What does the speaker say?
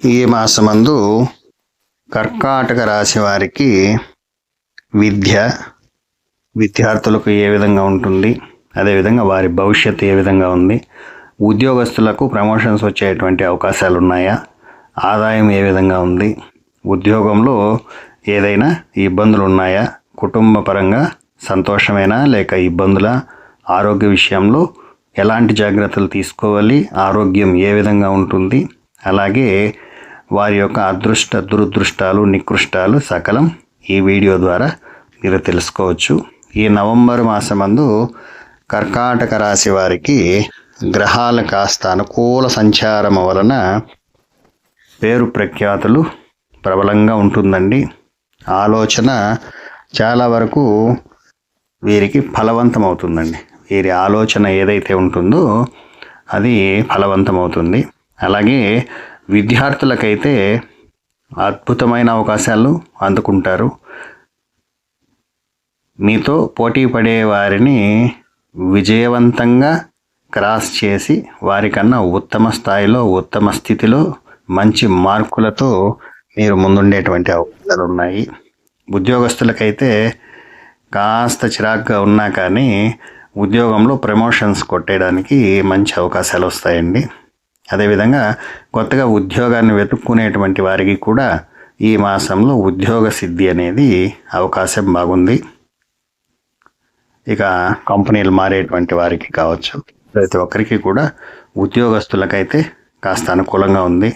ఈ మాసమందు కర్కాటక రాశి వారికి విద్య విద్యార్థులకు ఏ విధంగా ఉంటుంది అదేవిధంగా వారి భవిష్యత్తు ఏ విధంగా ఉంది ఉద్యోగస్తులకు ప్రమోషన్స్ వచ్చేటువంటి అవకాశాలు ఉన్నాయా ఆదాయం ఏ విధంగా ఉంది ఉద్యోగంలో ఏదైనా ఇబ్బందులు ఉన్నాయా కుటుంబ పరంగా సంతోషమేనా లేక ఇబ్బందుల ఆరోగ్య విషయంలో ఎలాంటి జాగ్రత్తలు తీసుకోవాలి ఆరోగ్యం ఏ విధంగా ఉంటుంది అలాగే వారి యొక్క అదృష్ట దురదృష్టాలు నికృష్టాలు సకలం ఈ వీడియో ద్వారా మీరు తెలుసుకోవచ్చు. ఈ నవంబర్ మాసమందు కర్కాటక రాశి వారికి గ్రహాలు కాస్త అనుకూల సంచారం వలన పేరు ప్రఖ్యాతులు ప్రబలంగా ఉంటుందండి. ఆలోచన చాలా వరకు వీరికి ఫలవంతమవుతుందండి. వీరి ఆలోచన ఏదైతే ఉంటుందో అది ఫలవంతమవుతుంది. అలాగే విద్యార్థులకైతే అద్భుతమైన అవకాశాలు అందుకుంటారు. మీతో పోటీ పడే వారిని విజయవంతంగా క్రాస్ చేసి వారికన్నా ఉత్తమ స్థాయిలో ఉత్తమ స్థితిలో మంచి మార్కులతో మీరు ముందుండేటువంటి అవకాశాలు ఉన్నాయి. ఉద్యోగస్తులకైతే కాస్త చిరాగ్గా ఉన్నా కానీ ఉద్యోగంలో ప్రమోషన్స్ కొట్టేయడానికి మంచి అవకాశాలు వస్తాయండి. అదేవిధంగా కొత్తగా ఉద్యోగాన్ని వెతుక్కునేటువంటి వారికి కూడా ఈ మాసంలో ఉద్యోగ సిద్ధి అనేది అవకాశం బాగుంది. ఇక కంపెనీలు మారేటువంటి వారికి కావచ్చు ప్రతి ఒక్కరికి కూడా ఉద్యోగస్తులకైతే కాస్త అనుకూలంగా ఉంది.